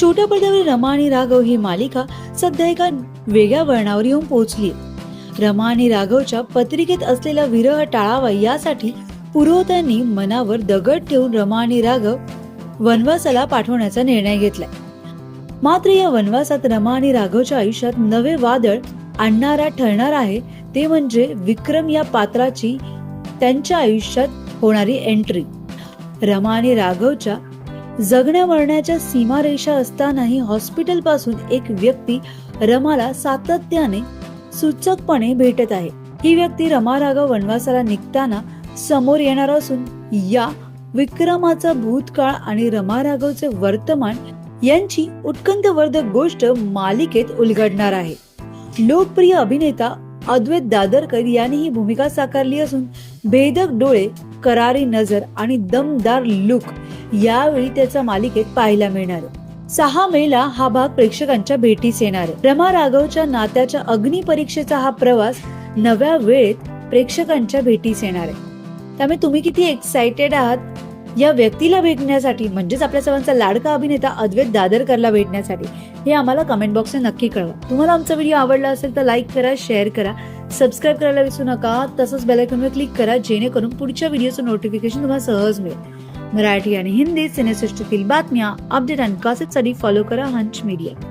छोट्या पडद्यावर रमा आणि राघव ही मालिका सध्या एका वेगळ्या वळणावर येऊन पोहोचली. रमा आणि राघवच्या पत्रिकेत असलेला विरह टाळावा यासाठी पुरोहितांनी मनावर दगड ठेवून रमा आणि राघव वनवासाला पाठवण्याचा निर्णय घेतलाय मात्र या वनवासात रमा आणि राघवच्या आयुष्यात नवे वादळ आणणारा ठरणार आहे ते म्हणजे विक्रम या पात्राची त्यांच्या आयुष्यात होणारी एंट्री रमा आणि राघवच्या जगण्या मरण्याच्या सीमारेषा असतानाही हॉस्पिटलपासून एक व्यक्ती रमाला सातत्याने सूचकपणे भेटत आहे. ही व्यक्ती रमा राघव वनवासाला निघताना समोर येणार असून या विक्रमाचा भूतकाळ आणि रमा राघवचे वर्तमान यांची उत्कंठवर्धक गोष्ट मालिकेत उलगडणार आहे. लोकप्रिय अभिनेता अद्वैत दादरकर यांनी ही भूमिका साकारली असून भेदक डोळे करारी नजर आणि दमदार लुक यावेळी त्याचा मालिकेत पाहायला मिळणार. आहे. सहा मेला हा भाग प्रेक्षकांच्या भेटीस येणार. आहे रमा राघवच्या नात्याच्या अग्निपरीक्षेचा हा प्रवास नव्या वेळेत प्रेक्षकांच्या भेटीस येणार आहे. त्यामुळे तुम्ही किती एक्साइटेड आहात? या व्यक्तीला भेटण्यासाठी म्हणजेच आपल्या सर्वांचा लाडका अभिनेता अद्वैत दादरकरला भेटण्यासाठी हे आम्हाला कमेंट बॉक्सने नक्की कळवा. तुम्हाला आमचा व्हिडिओ आवडला असेल तर लाईक करा शेअर करा. सबस्क्राईब करायला विसरू नका. तसंच बेलायकॉनवर क्लिक करा जेणेकरून पुढच्या व्हिडिओचं नोटिफिकेशन तुम्हाला सहज मिळेल. मराठी आणि हिंदी सिनेसृष्टीतील बातम्या अपडेट आणि गॉसिपसाठी फॉलो करा हंच मीडिया